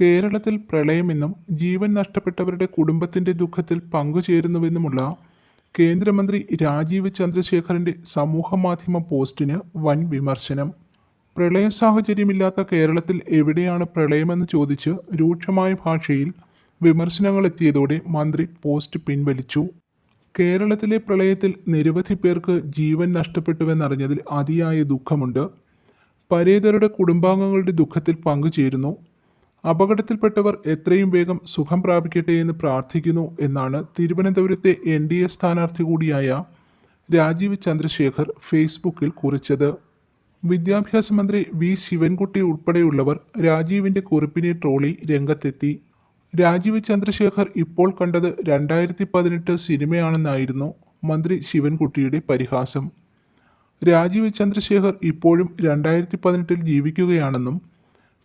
കേരളത്തിൽ പ്രളയമെന്നും ജീവൻ നഷ്ടപ്പെട്ടവരുടെ കുടുംബത്തിന്റെ ദുഃഖത്തിൽ പങ്കുചേരുന്നുവെന്നുമുള്ള കേന്ദ്രമന്ത്രി രാജീവ് ചന്ദ്രശേഖറിന്റെ സമൂഹമാധ്യമ പോസ്റ്റിന് വൻ വിമർശനം. പ്രളയ സാഹചര്യമില്ലാത്ത കേരളത്തിൽ എവിടെയാണ് പ്രളയമെന്ന് ചോദിച്ച് രൂക്ഷമായ ഭാഷയിൽ വിമർശനങ്ങൾ എത്തിയതോടെ മന്ത്രി പോസ്റ്റ് പിൻവലിച്ചു. കേരളത്തിലെ പ്രളയത്തിൽ നിരവധി പേർക്ക് ജീവൻ നഷ്ടപ്പെട്ടുവെന്നറിഞ്ഞതിൽ അതിയായ ദുഃഖമുണ്ട്. പരേതരുടെ കുടുംബാംഗങ്ങളുടെ ദുഃഖത്തിൽ പങ്കുചേരുന്നു. അപകടത്തിൽപ്പെട്ടവർ എത്രയും വേഗം സുഖം പ്രാപിക്കട്ടെ എന്ന് പ്രാർത്ഥിക്കുന്നു എന്നാണ് തിരുവനന്തപുരത്തെ എൻ ഡി എ സ്ഥാനാർത്ഥി കൂടിയായ രാജീവ് ചന്ദ്രശേഖർ ഫേസ്ബുക്കിൽ കുറിച്ചത്. വിദ്യാഭ്യാസ മന്ത്രി വി ശിവൻകുട്ടി ഉൾപ്പെടെയുള്ളവർ രാജീവിന്റെ കുറിപ്പിനെ ട്രോളി രംഗത്തെത്തി. രാജീവ് ചന്ദ്രശേഖർ ഇപ്പോൾ കണ്ടത് രണ്ടായിരത്തി പതിനെട്ട് സിനിമയാണെന്നായിരുന്നു മന്ത്രി ശിവൻകുട്ടിയുടെ പരിഹാസം. രാജീവ് ചന്ദ്രശേഖർ ഇപ്പോഴും രണ്ടായിരത്തി പതിനെട്ടിൽ ജീവിക്കുകയാണെന്നും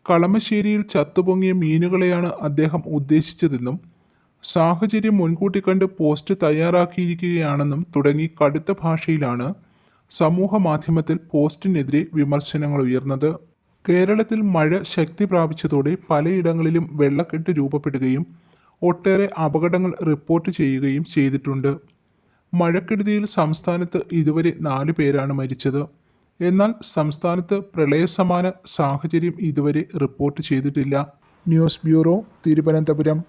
കളമശ്ശേരിയിൽ ചത്തുപൊങ്ങിയ മീനുകളെയാണ് അദ്ദേഹം ഉദ്ദേശിച്ചതെന്നും സാഹചര്യം മുൻകൂട്ടി കണ്ട് പോസ്റ്റ് തയ്യാറാക്കിയിരിക്കുകയാണെന്നും തുടങ്ങി കടുത്ത ഭാഷയിലാണ് സമൂഹ മാധ്യമത്തിൽ പോസ്റ്റിനെതിരെ വിമർശനങ്ങൾ ഉയർന്നത്. കേരളത്തിൽ മഴ ശക്തി പ്രാപിച്ചതോടെ പലയിടങ്ങളിലും വെള്ളക്കെട്ട് രൂപപ്പെടുകയും ഒട്ടേറെ അപകടങ്ങൾ റിപ്പോർട്ട് ചെയ്യുകയും ചെയ്തിട്ടുണ്ട്. മഴക്കെടുതിയിൽ സംസ്ഥാനത്ത് ഇതുവരെ നാല് പേരാണ് മരിച്ചത്. എന്നാൽ സംസ്ഥാനത്ത് പ്രളയസമാന സാഹചര്യം ഇതുവരെ റിപ്പോർട്ട് ചെയ്തിട്ടില്ല. News bureau Thiruvananthapuram.